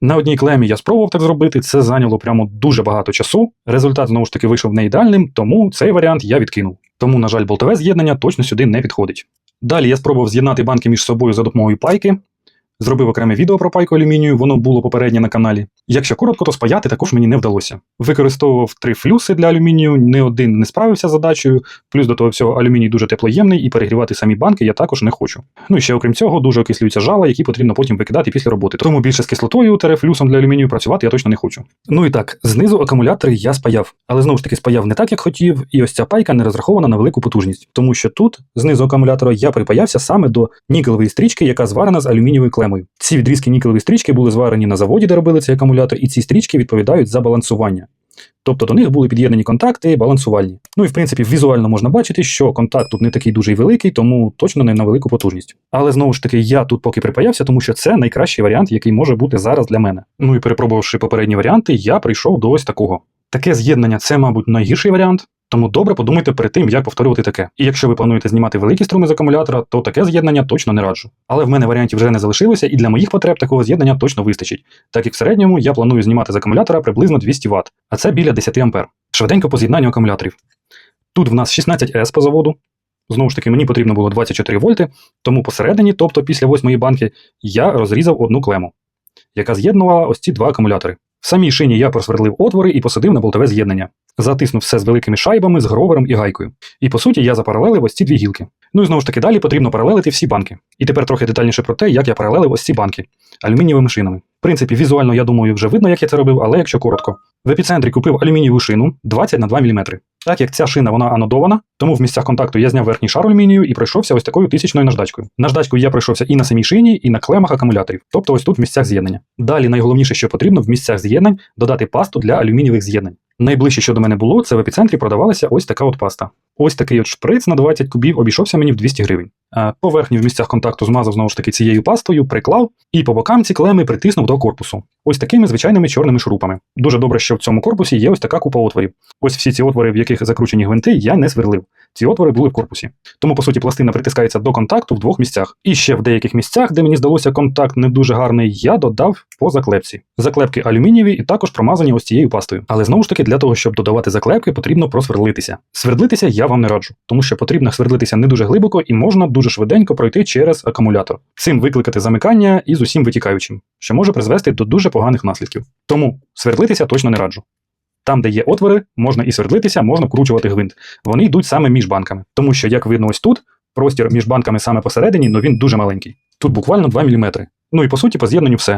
На одній клемі я спробував так зробити, це зайняло прямо дуже багато часу. Результат знову ж таки вийшов не ідеальним, тому цей варіант я відкинув. Тому, на жаль, болтове з'єднання точно сюди не підходить. Далі я спробував з'єднати банки між собою за допомогою пайки. Зробив окреме відео про пайку алюмінію, воно було попереднє на каналі. Якщо коротко, то спаяти також мені не вдалося. Використовував три флюси для алюмінію, не один не справився з задачею, плюс до того всього алюміній дуже теплоємний і перегрівати самі банки я також не хочу. Ну і ще окрім цього, дуже окислюються жала, які потрібно потім викидати після роботи. Тому більше з кислотою тере флюсом для алюмінію працювати я точно не хочу. Ну і так, знизу акумулятори я спаяв, але знову ж таки спаяв не так, як хотів, і ось ця пайка не розрахована на велику потужність, тому що тут, знизу акумулятора, я припаявся саме до нікелевої стрічки, яка зварена з алюмінієвою клемою. Ці відрізки нікелевої стрічки були зварені на заводі, де робили цей акумулятор, і ці стрічки відповідають за балансування. Тобто до них були під'єднані контакти балансувальні. Ну і в принципі візуально можна бачити, що контакт тут не такий дуже великий, тому точно не на велику потужність. Але знову ж таки, я тут поки припаявся, тому що це найкращий варіант, який може бути зараз для мене. Ну і перепробувавши попередні варіанти, я прийшов до ось такого. Таке з'єднання це, мабуть, найгірший варіант. Тому добре подумайте перед тим, як повторювати таке. І якщо ви плануєте знімати великі струми з акумулятора, то таке з'єднання точно не раджу. Але в мене варіантів вже не залишилося, і для моїх потреб такого з'єднання точно вистачить, так як в середньому я планую знімати з акумулятора приблизно 200 Вт, а це біля 10 А. Швиденько по з'єднанню акумуляторів. Тут в нас 16С по заводу. Знову ж таки, мені потрібно було 24 вольти, тому посередині, тобто після восьмої банки, я розрізав одну клему, яка з'єднувала ось ці два акумулятори. Самій шині я просверлив отвори і посадив на болтове з'єднання. Затиснув все з великими шайбами, з гровером і гайкою. І по суті я запаралелив ось ці дві гілки. Ну і знову ж таки далі потрібно паралелити всі банки. І тепер трохи детальніше про те, як я паралелив ось ці банки алюмінієвими шинами. В принципі, візуально, я думаю, вже видно, як я це робив, але якщо коротко. В епіцентрі купив алюмінієву шину 20 на 2 мм. Так як ця шина вона анодована, тому в місцях контакту я зняв верхній шар алюмінію і пройшовся ось такою тисячною наждачкою. Наждачкою я пройшовся і на самій шині, і на клемах акумуляторів, тобто ось тут в місцях з'єднання. Далі найголовніше, що потрібно в місцях з'єднань додати пасту для алюмінієвих з'єднань. Найближче, що до мене було, це в епіцентрі продавалася ось така от паста. Ось такий от шприц на 20 кубів обійшовся мені в 200 гривень. А поверхню в місцях контакту змазав знову ж таки цією пастою, приклав і по бокам ці клеми притиснув до корпусу. Ось такими звичайними чорними шурупами. Дуже добре, що в цьому корпусі є ось така купа отворів. Ось всі ці отвори, в яких закручені гвинти, я не сверлив. Ці отвори були в корпусі. Тому, по суті, пластина притискається до контакту в двох місцях. І ще в деяких місцях, де мені здалося контакт не дуже гарний, я додав по заклепці. Заклепки алюмінієві і також промазані ось цією пастою. Але знову ж таки, для того, щоб додавати заклепки, потрібно просвердлитися. Свердлитися я вам не раджу, тому що потрібно свердлитися не дуже глибоко і можна дуже швиденько пройти через акумулятор. Цим викликати замикання і з усім витікаючим, що може призвести до дуже поганих наслідків. Тому свердлитися точно не раджу. Там, де є отвори, можна і свердлитися, можна вкручувати гвинт. Вони йдуть саме між банками. Тому що, як видно, ось тут простір між банками саме посередині, але він дуже маленький. Тут буквально 2 мм. Ну і по суті, по з'єднанню все.